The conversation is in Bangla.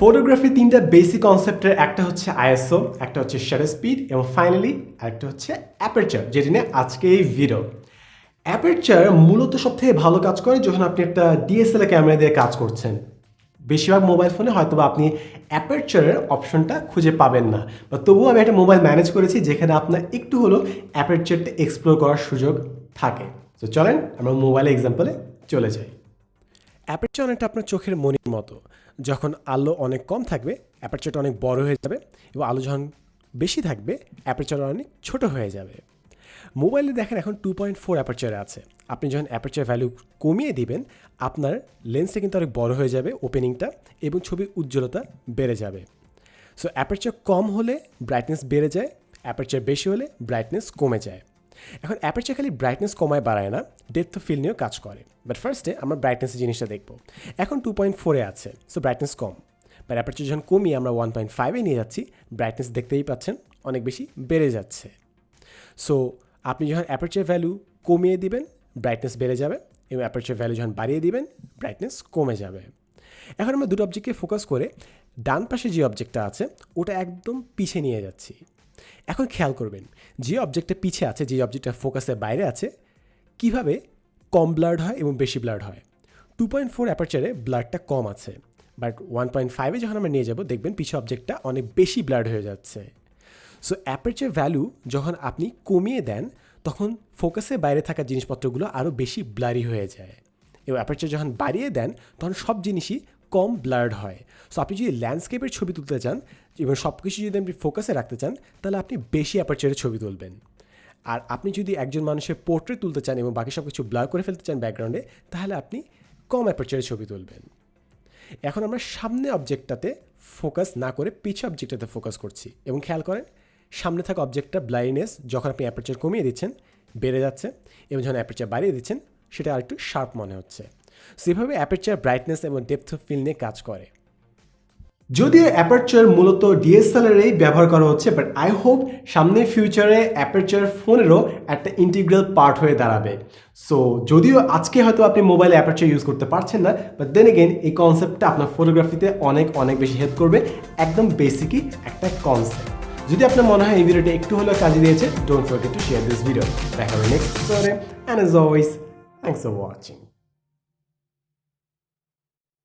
ফটোগ্রাফি তিনটা বেসিক কনসেপ্টের একটা হচ্ছে আইএসও একটা হচ্ছে শাটার স্পিড এবং ফাইনালি একটা হচ্ছে অ্যাপারচার যেটি নিয়ে আজকে এই ভিডিও অ্যাপারচার মূলত সব থেকে ভালো কাজ করে যখন আপনি একটা ডিএসএলআর ক্যামেরা দিয়ে কাজ করছেন। বেশিরভাগ মোবাইল ফোনে হয়তো আপনি অ্যাপারচারের অপশনটা খুঁজে পাবেন না। বা তবুও আমি একটা মোবাইল ম্যানেজ করেছি যেখানে আপনার একটু হলেও অ্যাপারচারটা এক্সপ্লোর করার সুযোগ থাকে। তো চলেন আমরা মোবাইলে এক্সাম্পলে চলে যাই। অ্যাপারচার অনেকটা আপনার চোখের মনির মতো। যখন আলো অনেক কম থাকবে, অ্যাপারচারটা অনেক বড় হয়ে যাবে এবং আলো যখন বেশি থাকবে অ্যাপারচার অনেক ছোট হয়ে যাবে। মোবাইলে দেখেন এখন টু পয়েন্ট ফোর অ্যাপারচারে আছে। আপনি যখন অ্যাপারচার ভ্যালু কমিয়ে দিবেন, আপনার লেন্সটা কিন্তু অনেক বড় হয়ে যাবে ওপেনিংটা এবং ছবির উজ্জ্বলতা বেড়ে যাবে। সো অ্যাপারচার কম হলে ব্রাইটনেস বেড়ে যায়, অ্যাপারচার বেশি হলে ব্রাইটনেস কমে যায়। এখন অ্যাপারচার খালি ব্রাইটনেস কমায় বাড়ায় না ডেপথ ফিল নিয়েও কাজ করে। বাট ফার্স্টে আমরা ব্রাইটনেসের জিনিসটা দেখব। এখন টু পয়েন্ট ফোরে আছে সো ব্রাইটনেস কম। বাট অ্যাপারচার যখন কমিয়ে আমরা ওয়ান পয়েন্ট ফাইভে নিয়ে যাচ্ছি ব্রাইটনেস দেখতেই পাচ্ছেন, অনেক বেশি বেড়ে যাচ্ছে। সো আপনি যখন অ্যাপারচার ভ্যালু কমিয়ে দিবেন ব্রাইটনেস বেড়ে যাবে। এবং অ্যাপারচার ভ্যালু যখন বাড়িয়ে দিবেন ব্রাইটনেস কমে যাবে। এখন আমরা দুটো অবজেক্টকে ফোকাস করে, ডান পাশে যে অবজেক্টটা আছে, ওটা একদম পিছিয়ে নিয়ে যাচ্ছি। এখন খেয়াল করবেন, যে অবজেক্টটা পিছে আছে, যে অবজেক্টটা ফোকাসের বাইরে আছে, কীভাবে কম ব্লাড হয় এবং বেশি ব্লাড হয়। টু পয়েন্ট ফোর অ্যাপারচারে ব্লাডটা কম আছে বাট ওয়ান পয়েন্ট ফাইভে যখন আমরা নিয়ে যাব, দেখবেন পিছে অবজেক্টটা অনেক বেশি ব্লাড হয়ে যাচ্ছে। সো অ্যাপারচার ভ্যালু যখন আপনি কমিয়ে দেন, তখন ফোকাসের বাইরে থাকা জিনিসপত্রগুলো আরও বেশি ব্লারি হয়ে যায়। এবং অ্যাপারচার যখন বাড়িয়ে দেন, তখন সব জিনিসই কম ব্লার্ড হয়। সো আপনি যদি ল্যান্ডস্কেপের ছবি তুলতে চান এবং সব কিছু যদি আপনি ফোকাসে রাখতে চান, তাহলে আপনি বেশি অ্যাপারচারের ছবি তুলবেন। আর আপনি যদি একজন মানুষের পোর্ট্রেট তুলতে চান এবং বাকি সব কিছু ব্লার করে ফেলতে চান ব্যাকগ্রাউন্ডে তাহলে আপনি কম অ্যাপারচারের ছবি তুলবেন। এখন আমরা সামনে অবজেক্টটাতে ফোকাস না করে পিছে অবজেক্টটাতে ফোকাস করছি। এবং খেয়াল করেন, সামনে থাকা অবজেক্টটা ব্লাইনেস যখন আপনি অ্যাপারচার কমিয়ে দিচ্ছেন, বেড়ে যাচ্ছে এবং যখন অ্যাপারচার বাড়িয়ে দিচ্ছেন, সেটা আরেকটু শার্প মনে হচ্ছে। সেভাবে অ্যাপারচার ব্রাইটনেস এবং ডেপথ অফ ফিল নিয়ে কাজ করে। যদিও অ্যাপারচার মূলত ডিএসএলআরেই ব্যবহার করা হচ্ছে বাট আই হোপ সামনে ফিউচারে অ্যাপারচার ফোনেরও একটা ইন্টিগ্রাল পার্ট হয়ে দাঁড়াবে। সো যদিও আজকে হয়তো আপনি মোবাইল অ্যাপারচার ইউজ করতে পারছেন না বাট দেন এগেন এই কনসেপ্টটা আপনার ফটোগ্রাফিতে অনেক অনেক বেশি হেল্প করবে। একদম বেসিকই একটা কনসেপ্ট যদি আপনার মনে হয় এই ভিডিওটা একটু হলেও কাজে দিয়েছে don't forget to share this video দেখা হবে next and as always thanks for watching